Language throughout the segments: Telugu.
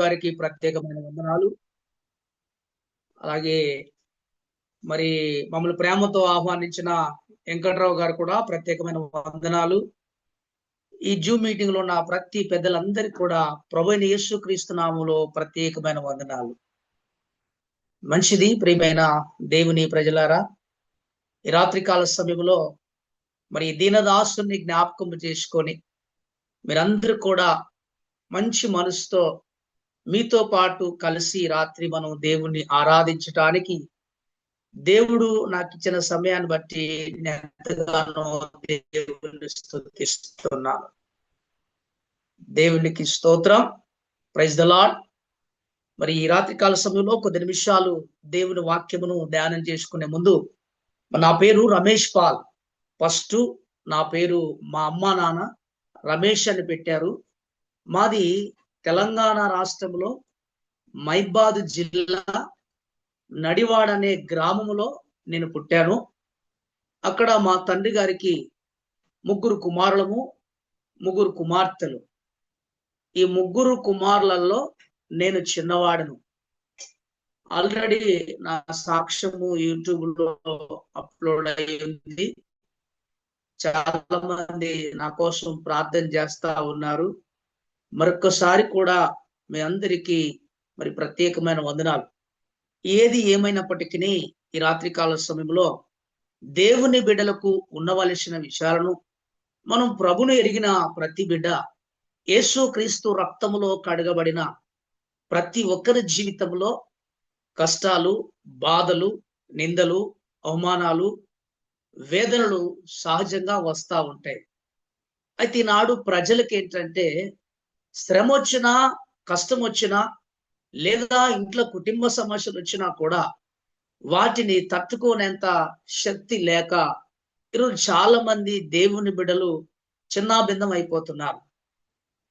గారికి ప్రత్యేకమైన వందనాలు. అలాగే మరి మమ్మల్ని ప్రేమతో ఆహ్వానించిన వెంకట్రావు గారు కూడా ప్రత్యేకమైన వందనాలు. ఈ జూమ్ మీటింగ్లో ఉన్న ప్రతి పెద్దలందరికీ కూడా ప్రభుని యేసు క్రీస్తు ప్రత్యేకమైన వందనాలు. మంచిది ప్రియమైన దేవుని ప్రజలారా ఈ రాత్రికాల సమయంలో మరి దీనదాసుని జ్ఞాపకం చేసుకొని మీరందరూ కూడా మంచి మనసుతో మీతో పాటు కలిసి రాత్రి మనం దేవుణ్ణి ఆరాధించటానికి దేవుడు నాకు ఇచ్చిన సమయాన్ని బట్టి నేను ఎంతగానో దేవుని స్థుతిస్తున్నాను దేవునికి స్తోత్రం. ప్రైజ్ ద లాడ్ మరి ఈ రాత్రికాల సమయంలో కొద్ది నిమిషాలు దేవుని వాక్యమును ధ్యానం చేసుకునే ముందు నా పేరు రమేష్ పాల్. ఫస్ట్ నా పేరు మా అమ్మ నాన్న రమేష్ అని పెట్టారు. మాది తెలంగాణ రాష్ట్రంలో మైబాద్ జిల్లా నడివాడ అనే గ్రామములో నేను పుట్టాను. అక్కడ మా తండ్రి గారికి ముగ్గురు కుమారులము ముగ్గురు కుమార్తెలు. ఈ ముగ్గురు కుమారులలో నేను చిన్నవాడను. ఆల్రెడీ నా సాక్ష్యము యూట్యూబ్లో అప్లోడ్ అప్లోడ్ అయింది చాలా మంది నా కోసం ప్రార్థన చేస్తా ఉన్నారు. మరొకసారి కూడా మీ అందరికీ మరి ప్రత్యేకమైన వందనాలు. ఏది ఏమైనప్పటికీ ఈ రాత్రికాల సమయంలో దేవుని బిడ్డలకు ఉండవలసిన విషయాలను మనం ప్రభును ఎరిగిన ప్రతి బిడ్డ యేసు క్రీస్తు రక్తములో కడగబడిన ప్రతి ఒక్కరి జీవితంలో కష్టాలు బాధలు నిందలు అవమానాలు వేదనలు సహజంగా వస్తూ ఉంటాయి. అయితే నాడు ప్రజలకి ఏంటంటే శ్రమ వచ్చినా కష్టం వచ్చినా లేదా ఇంట్లో కుటుంబ సమస్యలు వచ్చినా కూడా వాటిని తట్టుకోనేంత శక్తి లేక ఈరోజు చాలా మంది దేవుని బిడ్డలు చిన్నాభిన్నం అయిపోతున్నారు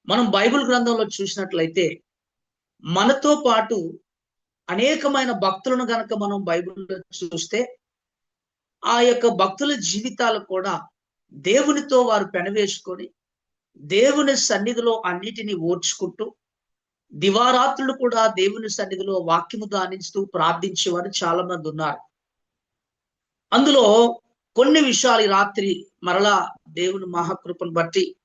మనం బైబిల్ గ్రంథంలో చూసినట్లయితే మనతో పాటు అనేకమైన భక్తులను గనక మనం బైబిల్లో చూస్తే ఆ యొక్క భక్తుల జీవితాలు కూడా దేవునితో వారు పెనవేసుకొని దేవుని సన్నిధిలో అన్నిటినీ ఓర్చుకుంటూ దివారాత్రులు కూడా దేవుని సన్నిధిలో వాక్యము దానిస్తూ ప్రార్థించేవారు చాలా మంది ఉన్నారు. అందులో కొన్ని విషయాలు రాత్రి మరలా దేవుని మహాకృపను బట్టి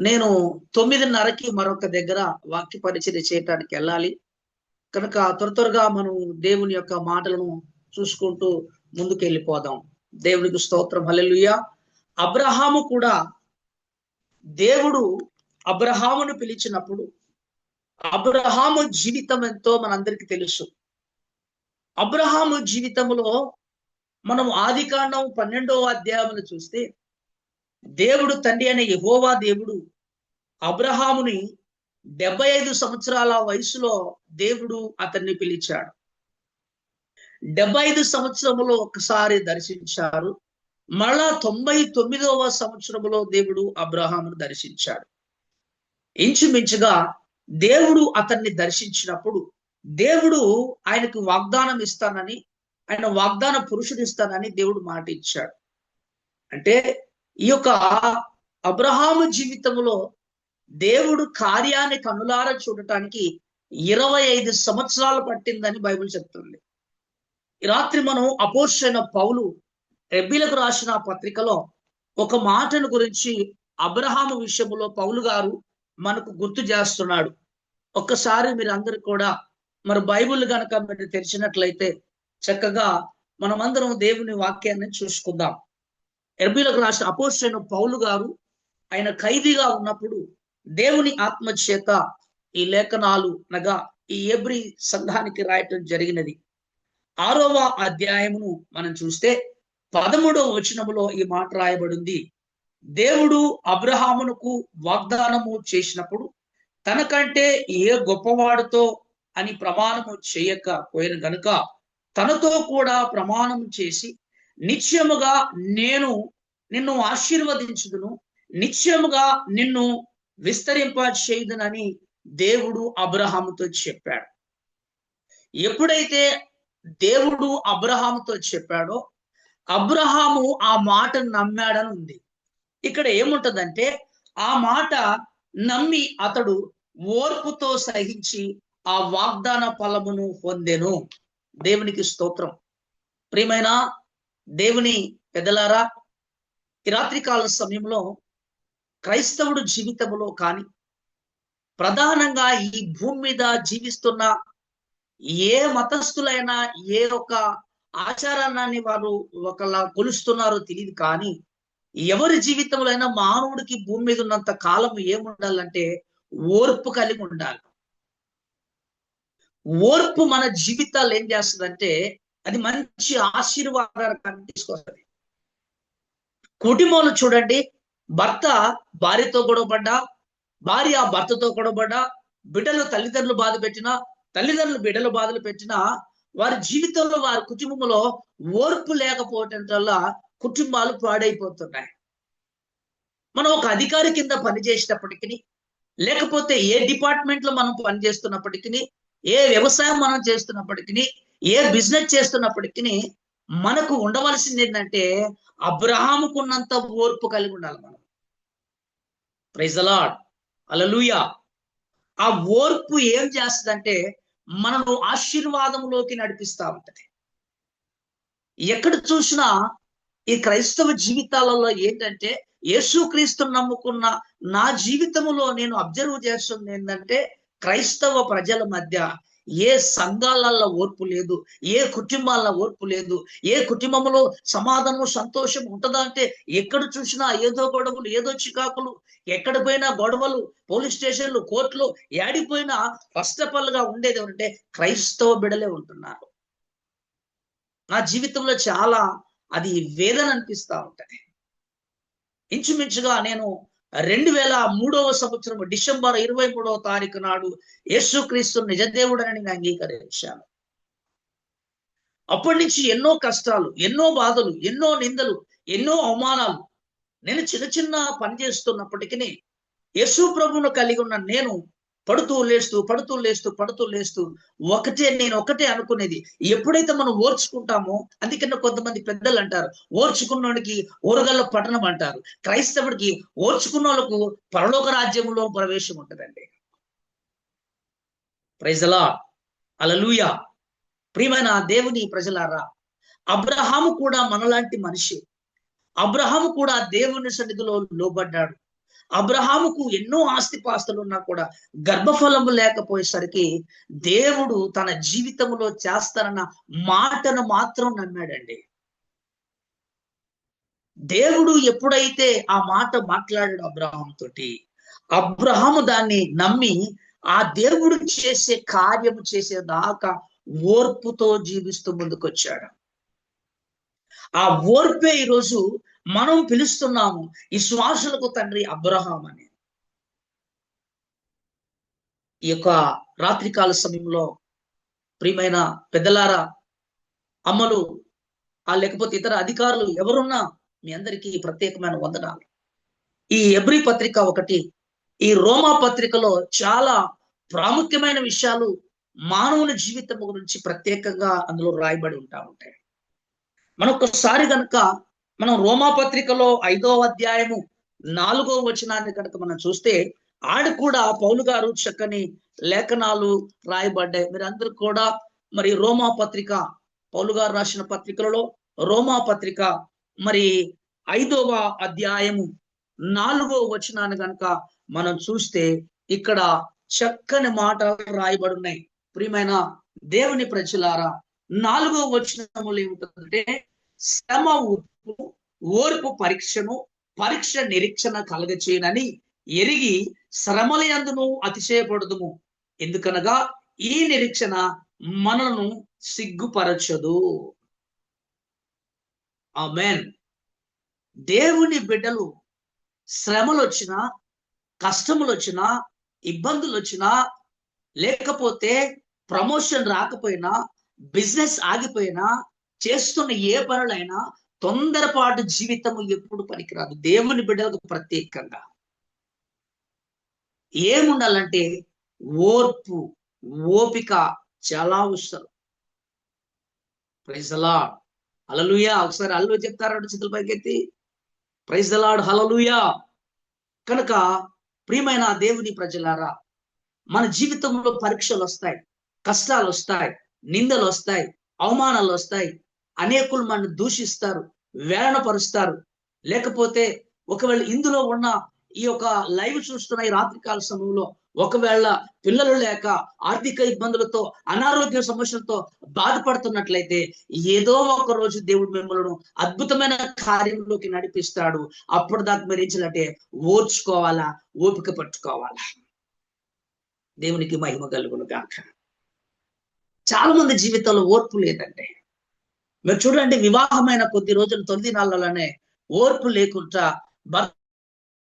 నేను తొమ్మిదిన్నరకి మరొక దగ్గర వాక్య పరిచర్య చేయటానికి వెళ్ళాలి. కనుక త్వర త్వరగా మనం దేవుని యొక్క మాటలను చూసుకుంటూ ముందుకు వెళ్ళిపోదాం దేవునికి స్తోత్రం. హల్లెలూయా. అబ్రహాము కూడా దేవుడు అబ్రహామును పిలిచినప్పుడు అబ్రహాము జీవితం ఎంతో మనందరికి తెలుసు. అబ్రహాము జీవితంలో మనం ఆది కాండం పన్నెండవ అధ్యాయమును చూస్తే దేవుడు తండ్రి అనే యహోవా దేవుడు అబ్రహాముని డెబ్బై ఐదు సంవత్సరాల వయసులో దేవుడు అతన్ని పిలిచాడు. డెబ్బై ఐదు సంవత్సరములో ఒకసారి దర్శించారు. మళ్ళా తొంభై తొమ్మిదవ సంవత్సరములో దేవుడు అబ్రహామును దర్శించాడు. ఇంచుమించుగా దేవుడు అతన్ని దర్శించినప్పుడు దేవుడు ఆయనకు వాగ్దానం ఇస్తానని ఆయన వాగ్దాన పురుషుడు ఇస్తానని దేవుడు మాట ఇచ్చాడు. అంటే ఈ యొక్క అబ్రహాము జీవితంలో దేవుడు కార్యాన్ని కనులార చూడటానికి ఇరవై ఐదు సంవత్సరాలు పట్టిందని బైబిల్ చెప్తుంది. రాత్రి మనం అపోషైన పౌలు రెబ్బీలకు రాసిన పత్రికలో ఒక మాటను గురించి అబ్రహాము విషయంలో పౌలు గారు మనకు గుర్తు చేస్తున్నాడు. ఒక్కసారి మీరు అందరు కూడా మరి బైబిల్ కనుక మీరు తెరిచినట్లయితే చక్కగా మనమందరం దేవుని వాక్యాన్ని చూసుకుందాం. ఎర్బీలకు రాసిన అపోషైన పౌలు గారు ఆయన ఖైదీగా ఉన్నప్పుడు దేవుని ఆత్మ చేత ఈ లేఖనాలు అనగా ఈ ఎబ్రి సంఘానికి రాయటం జరిగినది. ఆరవ అధ్యాయమును మనం చూస్తే పదమూడవ వచనములో ఈ మాట రాయబడింది. దేవుడు అబ్రహామునకు వాగ్దానము చేసినప్పుడు తనకంటే ఏ గొప్పవాడితో అని ప్రమాణము చేయక పోయిన గనుక తనతో కూడా ప్రమాణం చేసి నిత్యముగా నేను నిన్ను ఆశీర్వదించుదును నిత్యముగా నిన్ను విస్తరింప చేయుదునని దేవుడు అబ్రహాముతో చెప్పాడు. ఎప్పుడైతే దేవుడు అబ్రహాముతో చెప్పాడో అబ్రహాము ఆ మాటను నమ్మాడని ఉంది. ఇక్కడ ఏముంటదంటే ఆ మాట నమ్మి అతడు ఓర్పుతో సహించి ఆ వాగ్దాన ఫలమును పొందెను. దేవునికి స్తోత్రం. ప్రియమైన దేవుని పెదలారా ఈ రాత్రికాల సమయంలో క్రైస్తవుడు జీవితంలో కానీ ప్రధానంగా ఈ భూమి మీద జీవిస్తున్న ఏ మతస్థులైనా ఏ ఒక్క ఆచారాన్ని వారు ఒకలా కొలుస్తున్నారో తెలియదు కానీ ఎవరి జీవితంలో అయినా మానవుడికి భూమి మీద ఉన్నంత కాలం ఏముండాలంటే ఓర్పు కలిగి ఉండాలి. ఓర్పు మన జీవితాలు ఏం చేస్తుందంటే అది మంచి ఆశీర్వాదాన్ని తీసుకొస్తుంది. కుటుంబంలో చూడండి భర్త భార్యతో గొడవపడ్డా భార్య భర్తతో గొడవపడ్డా బిడ్డలు తల్లిదండ్రులు బాధ పెట్టినా తల్లిదండ్రులు బిడ్డలు బాధలు పెట్టినా వారి జీవితంలో వారి కుటుంబంలో ఓర్పు లేకపోవటం వల్ల కుటుంబాలు పాడైపోతున్నాయి. మనం ఒక అధికారి కింద పనిచేసేటప్పటికీ లేకపోతే ఏ డిపార్ట్మెంట్లో మనం పనిచేస్తున్నప్పటికీ ఏ వ్యవసాయం మనం చేస్తున్నప్పటికీ ఏ బిజినెస్ చేస్తున్నప్పటికీ మనకు ఉండవలసింది ఏంటంటే అబ్రహాముకున్నంత ఓర్పు కలిగి ఉండాలి మనం. ప్రైజ్ అలాడ్ అలలుయా ఆ ఓర్పు ఏం చేస్తుందంటే మనను ఆశీర్వాదంలోకి నడిపిస్తా ఉంటది. ఎక్కడ చూసినా ఈ క్రైస్తవ జీవితాలలో ఏంటంటే యేసుక్రీస్తు నమ్ముకున్న నా జీవితంలో నేను అబ్జర్వ్ చేస్తుంది ఏంటంటే క్రైస్తవ ప్రజల మధ్య ఏ సంఘాలలో ఓర్పు లేదు ఏ కుటుంబాల ఓర్పు లేదు ఏ కుటుంబంలో సమాధానం సంతోషం ఉంటుందా అంటే ఎక్కడ చూసినా ఏదో గొడవలు ఏదో చికాకులు ఎక్కడ పోయినా గొడవలు పోలీస్ స్టేషన్లు కోర్టులు ఏడిపోయినా ఫస్ట్ ఆఫ్ ఆల్గా ఉండేది ఏమంటే క్రైస్తవ బిడలే ఉంటున్నారు. నా జీవితంలో చాలా అది వేదన అనిపిస్తూ ఉంటది. ఇంచుమించుగా నేను రెండు వేల మూడవ సంవత్సరం డిసెంబర్ ఇరవై మూడవ తారీఖు నాడు యేసుక్రీస్తు నిజదేవుడని నేను అంగీకరించాను. అప్పటి నుంచి ఎన్నో కష్టాలు ఎన్నో బాధలు ఎన్నో నిందలు ఎన్నో అవమానాలు నేను చిన్న చిన్న పని చేస్తున్నప్పటికీ యేసు ప్రభువును కలిగి ఉన్న నేను పడుతూ లేస్తూ పడుతూ లేస్తూ పడుతూ లేస్తూ ఒకటే నేను ఒకటే అనుకునేది. ఎప్పుడైతే మనం ఓర్చుకుంటామో అందుకన్నా కొంతమంది పెద్దలు అంటారు ఓర్చుకున్నోడికి ఊరగల్ల పట్టణం అంటారు. క్రైస్తవుడికి ఓర్చుకున్న వాళ్ళకు పరలోక రాజ్యంలో ప్రవేశం ఉంటుందండి. ప్రైజలా అలలుయ ప్రియమైన దేవుని ప్రజలారా అబ్రహాము కూడా మనలాంటి మనిషి. అబ్రహాము కూడా దేవుని సన్నిధిలో లోబడ్డాడు. అబ్రహాముకు ఎన్నో ఆస్తిపాస్తులు ఉన్నా కూడా గర్భఫలము లేకపోయేసరికి దేవుడు తన జీవితంలో చేస్తానన్న మాటను మాత్రం నమ్మాడండి. దేవుడు ఎప్పుడైతే ఆ మాట మాట్లాడాడు అబ్రహాం తోటి అబ్రహాము దాన్ని నమ్మి ఆ దేవుడు చేసే కార్యము చేసేదాకా ఓర్పుతో జీవిస్తూ ముందుకొచ్చాడు. ఆ ఓర్పే ఈరోజు మనం పిలుస్తున్నాము ఈ శ్వాసలకు తండ్రి అబ్రహాం అని. ఈ యొక్క రాత్రికాల సమయంలో ప్రియమైన పెద్దలారా అమ్మలు ఆ లేకపోతే ఇతర అధికారులు ఎవరున్నా మీ అందరికీ ప్రత్యేకమైన వందనాలు. ఈ ఎబ్రి పత్రిక ఒకటి ఈ రోమా పత్రికలో చాలా ప్రాముఖ్యమైన విషయాలు మానవుని జీవితం గురించి ప్రత్యేకంగా అందులో రాయబడి ఉంటా ఉంటాయి. మనం ఒక్కసారి కనుక మనం రోమా పత్రికలో ఐదో అధ్యాయము నాలుగో వచనాన్ని కనుక మనం చూస్తే ఆడ కూడా పౌలు గారు చక్కని లేఖనాలు రాయబడ్డాయి. మీరు కూడా మరి రోమా పత్రిక పౌలు గారు రాసిన పత్రికలలో రోమా పత్రిక మరి ఐదవ అధ్యాయము నాలుగో వచనాన్ని కనుక మనం చూస్తే ఇక్కడ చక్కని మాటలు రాయబడి ఉన్నాయి ప్రియమైన దేవుని ప్రజలారా నాలుగో వచనములు ఏమిటంటే శ్రమ ఉప్పు ఓర్పు పరీక్షను పరీక్ష నిరీక్షణ కలగచేయనని ఎరిగి శ్రమల ఎందును అతిశయపడదుము. ఎందుకనగా ఈ నిరీక్షణ మనను సిగ్గుపరచదు. ఆ మేన్ దేవుని బిడ్డలు శ్రమలు వచ్చినా కష్టములు వచ్చినా ఇబ్బందులు వచ్చినా లేకపోతే ప్రమోషన్ రాకపోయినా బిజినెస్ ఆగిపోయినా చేస్తున్న ఏ పనులైనా తొందరపాటు జీవితము ఎప్పుడు పనికిరాదు. దేవుని బిడ్డలకు ప్రత్యేకంగా. ఏముండాలంటే ఓర్పు ఓపిక చాలా అవసరం. ప్రైజ్ అలాడ్ ఒకసారి అల్లు చెప్తారంటే చేతుల పైకెత్తి. ప్రైజ్ అలాడ్ హలలుయా కనుక ప్రియమైన దేవుని ప్రజలారా మన జీవితంలో పరీక్షలు వస్తాయి కష్టాలు వస్తాయి నిందలు వస్తాయి అవమానాలు వస్తాయి. అనేకులు మనల్ని దూషిస్తారు వేలనపరుస్తారు లేకపోతే ఒకవేళ ఇందులో ఉన్న ఈ యొక్క లైవ్ చూస్తున్న ఈ రాత్రికాల సమయంలో ఒకవేళ పిల్లలు లేక ఆర్థిక ఇబ్బందులతో అనారోగ్య సమస్యలతో బాధపడుతున్నట్లయితే ఏదో ఒక రోజు దేవుడు మిమ్మల్ని అద్భుతమైన కార్యంలోకి నడిపిస్తాడు. అప్పుడు దాకా మీరు ఏం చేయాలంటే ఓర్చుకోవాలా ఓపిక పట్టుకోవాలా. దేవునికి మహిమ కలుగును గాక. చాలా మంది జీవితంలో ఓర్పు లేదంటే మీరు చూడండి వివాహమైన కొద్ది రోజులు తొమ్మిది నాళ్ళలోనే ఓర్పు లేకుండా భర్త